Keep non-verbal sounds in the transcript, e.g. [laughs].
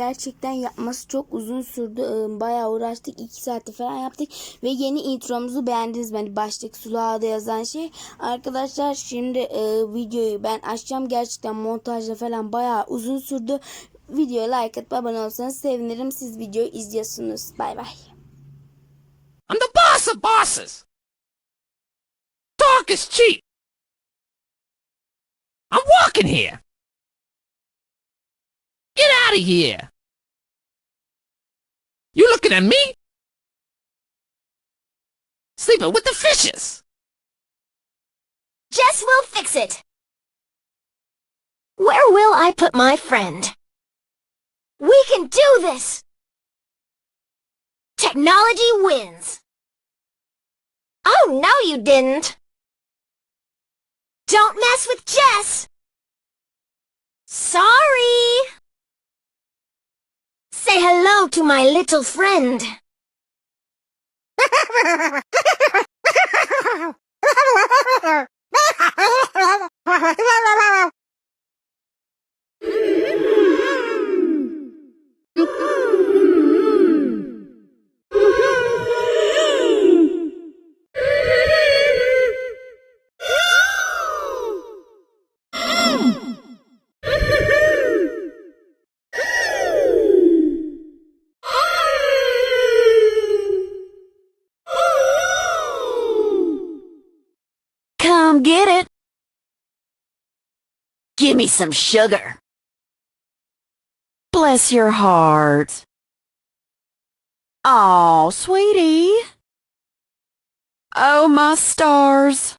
gerçekten yapması çok uzun sürdü. Ee, Bayağı uğraştık. 2 saati falan yaptık. Ve yeni intromuzu beğendiniz mi? Hani baştaki sulağda yazan şey. Arkadaşlar şimdi e, videoyu ben açacağım. Gerçekten montajda falan bayağı uzun sürdü. Videoya like atıp abone olsanız sevinirim. Siz videoyu izliyorsunuz. Bay bay. I'm the boss of bosses. Talk is cheap. I'm walking here. Get out of here. You looking at me? Sleeping with the fishes. Jess will fix it. Where will I put my friend? We can do this! Technology wins. Oh, no you didn't. Don't mess with Jess. Sorry. To my little friend. [laughs] Come get it. Give me some sugar. Bless your heart. Oh, sweetie. Oh, my stars.